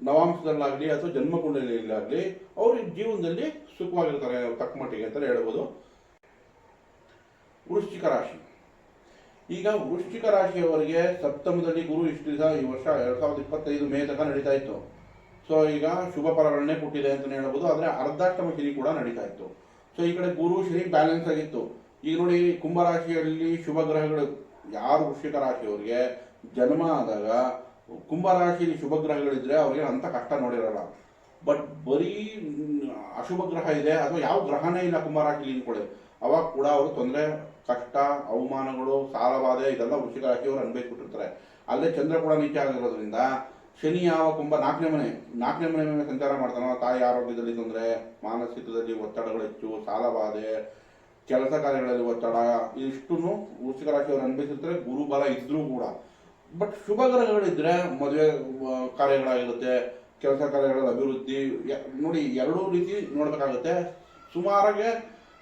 ನವಾಂಶದಲ್ಲಾಗ್ಲಿ ಅಥವಾ ಜನ್ಮಕುಂಡಲಿಯಲ್ಲಾಗಲಿ ಅವರು ಜೀವನದಲ್ಲಿ ಸುಖವಾಗಿರ್ತಾರೆ, ತಕ್ಕ ಮಟ್ಟಿಗೆ ಅಂತ ಹೇಳ್ಬೋದು. ವೃಶ್ಚಿಕ ರಾಶಿ. ಈಗ ವೃಶ್ಚಿಕ ರಾಶಿಯವರಿಗೆ ಸಪ್ತಮದಲ್ಲಿ ಗುರು ಇಷ್ಟು ದಿವಸ, ಈ ವರ್ಷ ಎರಡ್ ಸಾವಿರದ ಇಪ್ಪತ್ತೈದು ಮೇ ತನಕ ನಡೀತಾ ಇತ್ತು. ಸೊ ಈಗ ಶುಭ ಫಲಗಳನ್ನೇ ಕೊಟ್ಟಿದೆ ಅಂತ ಹೇಳ್ಬೋದು, ಆದರೆ ಅರ್ಧಾಷ್ಟಮ ಶನಿ ಕೂಡ ನಡೀತಾ ಇತ್ತು. ಸೊ ಈ ಕಡೆ ಗುರು, ಶನಿ ಬ್ಯಾಲೆನ್ಸ್ ಆಗಿತ್ತು. ಈಗ ನೋಡಿ ಕುಂಭರಾಶಿಯಲ್ಲಿ ಶುಭ ಗ್ರಹಗಳು ಯಾರು ವೃಶ್ಚಿಕ ರಾಶಿಯವರಿಗೆ? ಜನ್ಮ ಆದಾಗ ಕುಂಭರಾಶಿಯಲ್ಲಿ ಶುಭ ಗ್ರಹಗಳಿದ್ರೆ ಅವ್ರಿಗೆ ಅಂತ ಕಷ್ಟ ನೋಡಿರಲ್ಲ. ಬಟ್ ಬರೀ ಅಶುಭ ಗ್ರಹ ಇದೆ, ಅಥವಾ ಯಾವ ಗ್ರಹನೇ ಇಲ್ಲ ಕುಂಭರಾಶಿಲಿ ಅನ್ಕೊಳ್ಳಿ. ಅವಾಗ ಕೂಡ ಅವರು ತೊಂದರೆ, ಕಷ್ಟ, ಅವಮಾನಗಳು, ಸಾಲಬಾಧೆ, ಇದೆಲ್ಲ ವೃಷಿಕ ರಾಶಿಯವರು ಅನ್ಭವಿಸ್ಬಿಟ್ಟಿರ್ತಾರೆ. ಅಲ್ಲೇ ಚಂದ್ರ ಕೂಡ ನೀಚ ಆಗಿರೋದ್ರಿಂದ ಶನಿ ಯಾವ ಕುಂಭ, ನಾಲ್ಕನೇ ಮನೆ ನಾಲ್ಕನೇ ಮನೆ ಮೇಲೆ ಸಂಚಾರ ಮಾಡ್ತಾನೋ, ತಾಯಿ ಆರೋಗ್ಯದಲ್ಲಿ ತೊಂದರೆ, ಮಾನಸಿಕದಲ್ಲಿ ಒತ್ತಡಗಳು ಹೆಚ್ಚು, ಸಾಲಬಾಧೆ, ಕೆಲಸ ಕಾರ್ಯಗಳಲ್ಲಿ ಒತ್ತಡ ಇಷ್ಟು ವೃಶ್ಚಿಕ ರಾಶಿಯವರು ಅನ್ಭವಿಸಿರ್ತಾರೆ, ಗುರುಬಲ ಇದ್ರೂ ಕೂಡ. ಬಟ್ ಶುಭ ಗ್ರಹಗಳಿದ್ರೆ ಮದುವೆ ಕಾರ್ಯಗಳಾಗಿರುತ್ತೆ, ಕೆಲಸ ಕಾರ್ಯಗಳ ಅಭಿವೃದ್ಧಿ ನೋಡಿ ಎರಡೂ ರೀತಿ ನೋಡಬೇಕಾಗುತ್ತೆ. ಸುಮಾರಾಗೆ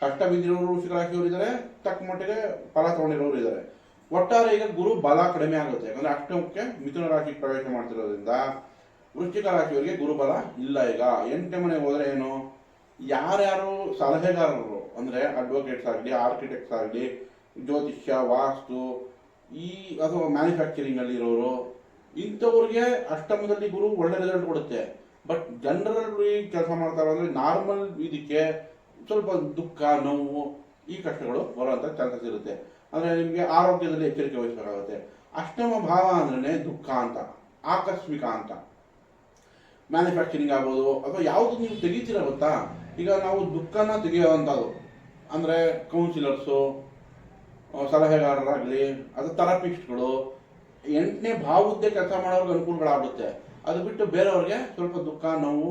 ಕಷ್ಟ ಬಿದ್ದಿರೋರು ರಾಶಿಯವರು ಇದ್ದಾರೆ ತಕ್ಕ ಮಟ್ಟಿಗೆ ಫಲ ತಗೊಂಡಿರೋರು ಇದ್ದಾರೆ. ಒಟ್ಟಾರೆ ಈಗ ಗುರು ಬಲ ಕಡಿಮೆ ಆಗುತ್ತೆ. ಯಾಕಂದ್ರೆ ಅಷ್ಟಮಕ್ಕೆ ಮಿಥುನ ರಾಶಿ ಪ್ರವೇಶ ಮಾಡ್ತಿರೋದ್ರಿಂದ ವೃಶ್ಚಿಕ ರಾಶಿಯವರಿಗೆ ಗುರುಬಲ ಇಲ್ಲ ಈಗ. ಎಂಟನೇ ಮನೆಗೆ ಹೋದ್ರೆ ಏನು? ಯಾರ್ಯಾರು ಸಲಹೆಗಾರರು ಅಂದ್ರೆ ಅಡ್ವೊಕೇಟ್ಸ್ ಆಗಲಿ ಆರ್ಕಿಟೆಕ್ಟ್ಸ್ ಆಗಲಿ, ಜ್ಯೋತಿಷ್ಯ, ವಾಸ್ತು ಈ ಅಥವಾ ಮ್ಯಾನುಫ್ಯಾಕ್ಚರಿಂಗ್ ಅಲ್ಲಿ ಇರೋರು, ಇಂಥವ್ರಿಗೆ ಅಷ್ಟಮದಲ್ಲಿ ಗುರು ಒಳ್ಳೆ ರಿಸಲ್ಟ್ ಕೊಡುತ್ತೆ. ಬಟ್ ಜನರಲ್ಲಿ ಕೆಲಸ ಮಾಡ್ತಾರೆ ಅಂದ್ರೆ ನಾರ್ಮಲ್ ಇದಕ್ಕೆ ಸ್ವಲ್ಪ ದುಃಖ, ನೋವು, ಈ ಕಷ್ಟಗಳು ಬರುವಂತ ಚಾನ್ಸಸ್ ಇರುತ್ತೆ. ಅಂದ್ರೆ ನಿಮಗೆ ಆರೋಗ್ಯದಲ್ಲಿ ಎಚ್ಚರಿಕೆ ವಹಿಸಬೇಕಾಗುತ್ತೆ. ಅಷ್ಟಮ ಭಾವ ಅಂದ್ರೆ ದುಃಖ ಅಂತ, ಆಕಸ್ಮಿಕ ಅಂತ. ಮ್ಯಾನುಫ್ಯಾಕ್ಚರಿಂಗ್ ಆಗ್ಬೋದು, ಅಥವಾ ಯಾವುದು ನೀವು ತೆಗಿತೀರ ಗೊತ್ತಾ? ಈಗ ನಾವು ದುಃಖನ ತೆಗೆಯುವಂಥದ್ದು. ಅಂದರೆ ಕೌನ್ಸಿಲರ್ಸು ಸಲಹೆಗಾರರಾಗಲಿ ಅದು ಥೆರಪಿಸ್ಟ್ಗಳು ಎಂಟನೇ ಭಾವದ್ದೇ ಕೆಲಸ ಮಾಡೋರ್ಗೆ ಅನುಕೂಲಗಳಾಗುತ್ತೆ ಅದು ಬಿಟ್ಟು ಬೇರೆಯವ್ರಿಗೆ ಸ್ವಲ್ಪ ದುಃಖ, ನೋವು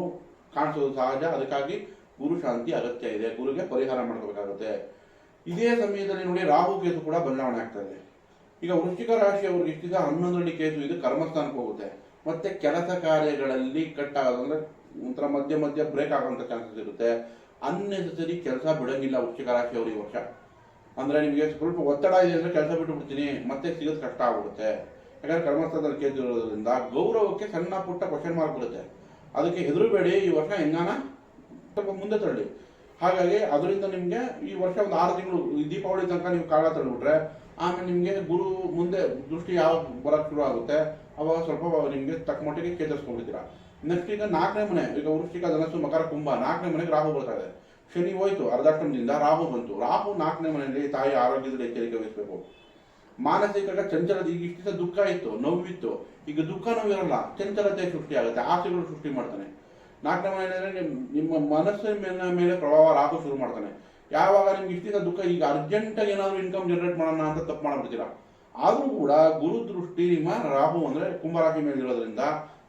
ಕಾಣಿಸೋದು ಸಹಜ. ಅದಕ್ಕಾಗಿ ಗುರು ಶಾಂತಿ ಅಗತ್ಯ ಇದೆ. ಗುರುಗೆ ಪರಿಹಾರ ಮಾಡ್ಕೋಬೇಕಾಗುತ್ತೆ. ಇದೇ ಸಮಯದಲ್ಲಿ ನೋಡಿ ರಾಹು ಕೇತು ಕೂಡ ಬದಲಾವಣೆ ಆಗ್ತಾ ಇದೆ. ಈಗ ವೃಶ್ಚಿಕ ರಾಶಿಯವ್ರಿಗೆ ಇಷ್ಟಿದ, ಹನ್ನೊಂದರಲ್ಲಿ ಕೇತು ಇದು ಕರ್ಮಸ್ಥಾನಕ್ಕೆ ಹೋಗುತ್ತೆ. ಮತ್ತೆ ಕೆಲಸ ಕಾರ್ಯಗಳಲ್ಲಿ ಕಟ್ ಆಗೋದು ಅಂದ್ರೆ ಒಂಥರ ಮಧ್ಯ ಮಧ್ಯ ಬ್ರೇಕ್ ಆಗುವಂತ ಚಾನ್ಸಸ್ ಇರುತ್ತೆ. ಅನ್ನೆಸರಿ ಕೆಲಸ ಬಿಡಂಗಿಲ್ಲ ವೃಶ್ಚಿಕ ರಾಶಿಯವರು ಈ ವರ್ಷ. ಅಂದ್ರೆ ನಿಮಗೆ ಸ್ವಲ್ಪ ಒತ್ತಡ ಇದೆ ಅಂದ್ರೆ ಕೆಲಸ ಬಿಟ್ಟು ಬಿಡ್ತೀನಿ ಮತ್ತೆ ಸಿಗೋದು ಕಷ್ಟ ಆಗ್ಬಿಡುತ್ತೆ. ಯಾಕಂದ್ರೆ ಕರ್ಮಸ್ಥಾನದಲ್ಲಿ ಕೇಳ್ತಿರೋದ್ರಿಂದ ಗೌರವಕ್ಕೆ ಸಣ್ಣ ಪುಟ್ಟ ಕ್ವಶನ್ ಮಾರ್ಕ್ ಬಿಡುತ್ತೆ ಅದಕ್ಕೆ ಹೆದರಬೇಡಿ, ಈ ವರ್ಷ ಹೆಂಗಾನ ಸ್ವಲ್ಪ ಮುಂದೆ ತಳ್ಳಿ. ಹಾಗಾಗಿ ಅದರಿಂದ ನಿಮಗೆ ಈ ವರ್ಷ ಒಂದು ಆರು ತಿಂಗಳು ದೀಪಾವಳಿ ತನಕ ನೀವು ಕಾಲ ತಳ್ಳಿಬಿಟ್ರೆ, ಆಮೇಲೆ ನಿಮಗೆ ಗುರು ಮುಂದೆ ದೃಷ್ಟಿ ಯಾವ ಬರೋಕ್ಕೆ ಶುರು ಆಗುತ್ತೆ, ಅವಾಗ ಸ್ವಲ್ಪ ನಿಮಗೆ ತಕ್ಕ ಮಟ್ಟಿಗೆ ಚೇತರಿಸ್ಕೊಂಡಿದ್ದೀರಾ. ನೆಕ್ಸ್ಟ್ ಈಗ ನಾಲ್ಕನೇ ಮನೆ, ಈಗ ವೃಷ್ಟಿಕ ಧನಸ್ಸು ಮಕರ ಕುಂಭ, ನಾಲ್ಕನೇ ಮನೆಗೆ ರಾಹು ಬರ್ತಾ ಇದೆ. ಶನಿ ಹೋಯ್ತು ಅರ್ಧಾಷ್ಟಮದಿಂದ ರಾಹು ಬಂತು. ರಾಹು ನಾಲ್ಕನೇ ಮನೆಯಲ್ಲಿ ತಾಯಿ ಆರೋಗ್ಯದಲ್ಲಿ ಎಚ್ಚರಿಕೆ ವಹಿಸಬೇಕು. ಮಾನಸಿಕ ಚಂಚಲತೆ, ಈಗ ಇಷ್ಟ ದುಃಖ ಇತ್ತು ನೋವಿತ್ತು ಈಗ ದುಃಖ ನೋವಿರಲ್ಲ ಚಂಚಲತೆ ಸೃಷ್ಟಿ ಆಗುತ್ತೆ, ಆಸೆಗಳು ಸೃಷ್ಟಿ ಮಾಡ್ತಾನೆ. ನಾಲ್ಕನೇ ಮನೆಯಲ್ಲಿ ನಿಮ್, ನಿಮ್ಮ ಮನಸ್ಸಿನ ಮೇಲೆ ಪ್ರಭಾವ ರಾಹು ಶುರು ಮಾಡ್ತಾನೆ. ಯಾವಾಗ ನಿಮ್ಗೆ ಇಷ್ಟಿದ ದುಃಖ, ಈಗ ಅರ್ಜೆಂಟಾಗಿ ಏನಾದರೂ ಇನ್ಕಮ್ ಜನರೇಟ್ ಮಾಡೋಣ ಅಂತ ತಪ್ಪು ಮಾಡ್ಬಿಡ್ತೀರಾ? ಆದ್ರೂ ಕೂಡ ಗುರು ದೃಷ್ಟಿ ನಿಮ್ಮ ರಾಹು ಅಂದ್ರೆ ಕುಂಭರಾಶಿ ಮೇಲೆ ಇರೋದ್ರಿಂದ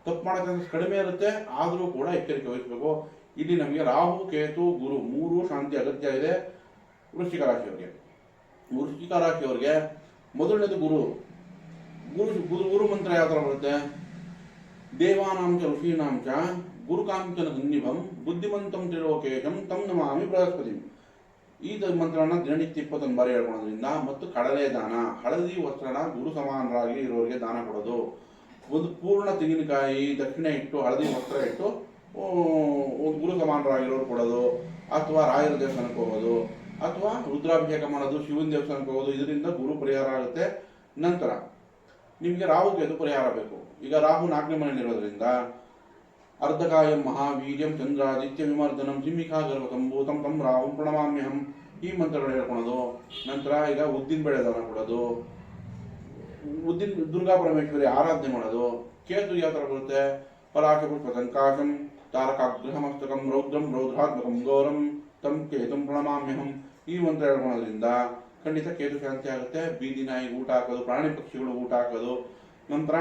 ತಪ್ಪು ಮಾಡೋಕ್ಕೆ ಕಡಿಮೆ ಇರುತ್ತೆ. ಆದ್ರೂ ಕೂಡ ಎಚ್ಚರಿಕೆ ವಹಿಸಬೇಕು. ಇಲ್ಲಿ ನಮಗೆ ರಾಹು, ಕೇತು, ಗುರು ಮೂರು ಶಾಂತಿ, ಅಗತ್ಯ ಇದೆ. ವೃಶ್ಚಿಕ ರಾಶಿಯವರಿಗೆ. ವೃಶ್ಚಿಕ ರಾಶಿಯವರಿಗೆ ಮೊದಲನೇದು ಗುರು. ಗುರು ಗುರು ಗುರು ಮಂತ್ರ ಯಾವ ಥರ ಬರುತ್ತೆ? ದೇವಾನಾಂಚ ಋಷೀನಾಂಚ ಗುರುಕಾಂಚನ ಸನ್ನಿಭಂ ಬುದ್ಧಿಮಂತಂ, ತ್ರಿಲೋಕೇಶಂ, ತಂ ನಮಾಮಿ ಬೃಹಸ್ಪತಿ. ಈ ಮಂತ್ರನ ದಿನನಿತ್ಯ ಇಪ್ಪತ್ತೊಂದು ಬಾರಿ ಹೇಳ್ಕೊಳ್ಳೋದ್ರಿಂದ ಮತ್ತು ಕಡಲೆ ದಾನ, ಹಳದಿ ವಸ್ತ್ರನ ಗುರು ಸಮಾನರಾಗಿ ಇರೋರಿಗೆ ದಾನ ಕೊಡೋದು. ಒಂದು ಪೂರ್ಣ ತೆಂಗಿನಕಾಯಿ, ದಕ್ಷಿಣ ಇಟ್ಟು, ಹಳದಿ ವಸ್ತ್ರ ಇಟ್ಟು ಗುರು ಸಮಾನರಾಗಿರೋರು ಕೊಡೋದು, ಅಥವಾ ರಾಯರ ದೇವಸ್ಥಾನಕ್ಕೆ ಹೋಗೋದು, ಅಥವಾ ರುದ್ರಾಭಿಷೇಕ ಮಾಡೋದು, ಶಿವನ ದೇವಸ್ಥಾನಕ್ಕೆ ಹೋಗೋದು, ಇದರಿಂದ ಗುರು ಪರಿಹಾರ ಆಗುತ್ತೆ. ನಂತರ ನಿಮಗೆ ರಾಹು ಕೇತು ಪರಿಹಾರ ಬೇಕು. ಈಗ ರಾಹು ನಾಲ್ಕನೇ ಮನೆಯಲ್ಲಿರೋದ್ರಿಂದ ಅರ್ಧಕಾಯಂ ಮಹಾವೀರ್ಯಂ ಚಂದ್ರಾದಿತ್ಯ ಜಿಮ್ಮಿಕಾ ಗರ್ಭ ಸಂಭೂತಂ ತಂ ರಾಹು ಪ್ರಣಮಾಮ್ಯಹಂ ಈ ಮಂತ್ರಗಳು ಹೇಳ್ಕೊಳೋದು. ನಂತರ ಈಗ ಉದ್ದಿನ ಬೇಳೆ ದಾನ ಕೊಡೋದು. ಉದ್ದಿನ ದುರ್ಗಾ ಪರಮೇಶ್ವರಿ ಆರಾಧನೆ ಮಾಡೋದು. ಕೇತು ಯಾವ ಥರ ಬರುತ್ತೆ. ಪರಾಶಪುಷ್ಪ ಸಂಕಾಶಂ ತಾರಕಾಗ್ರಹಮಸ್ತಕಂ ರೌದ್ರಂ ರೌದ್ರಾತ್ಮಕಂ ಗೌರಂ ತಂ ಕೇತುಂ ಪ್ರಣಮಾಮ್ಯಹಂ. ಈ ಮಂತ್ರ ಹೇಳ್ಕೊಳೋದ್ರಿಂದ ಖಂಡಿತ ಕೇತು ಶಾಂತಿ ಆಗುತ್ತೆ. ಬೀದಿ ನಾಯಿ ಊಟ ಹಾಕೋದು, ಪ್ರಾಣಿ ಪಕ್ಷಿಗಳು ಊಟ ಹಾಕೋದು, ನಂತರ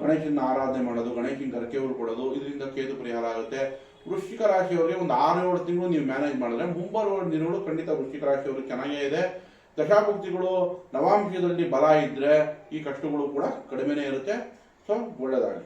ಗಣೇಶನ ಆರಾಧನೆ ಮಾಡೋದು, ಗಣೇಶನ ಗರಕೆ ಕೊಡೋದು ಇದರಿಂದ ಕೇತು ಪರಿಹಾರ ಆಗುತ್ತೆ. ವೃಶ್ಚಿಕ ರಾಶಿಯವರಿಗೆ ಒಂದು ಆರು ಏಳು ತಿಂಗಳು ನೀವು ಮ್ಯಾನೇಜ್ ಮಾಡಿದ್ರೆ ಮುಂಬರುವ ದಿನಗಳು ಖಂಡಿತ ವೃಶ್ಚಿಕ ರಾಶಿಯವ್ರಿಗೆ ಚೆನ್ನಾಗೇ ಇದೆ. ದಶಾಭಕ್ತಿಗಳು ನವಾಂಶದಲ್ಲಿ ಬಲ ಇದ್ರೆ ಈ ಕಷ್ಟಗಳು ಕೂಡ ಕಡಿಮೆನೇ ಇರುತ್ತೆ. ಸೊ ಒಳ್ಳೆಯದಾಗಲಿ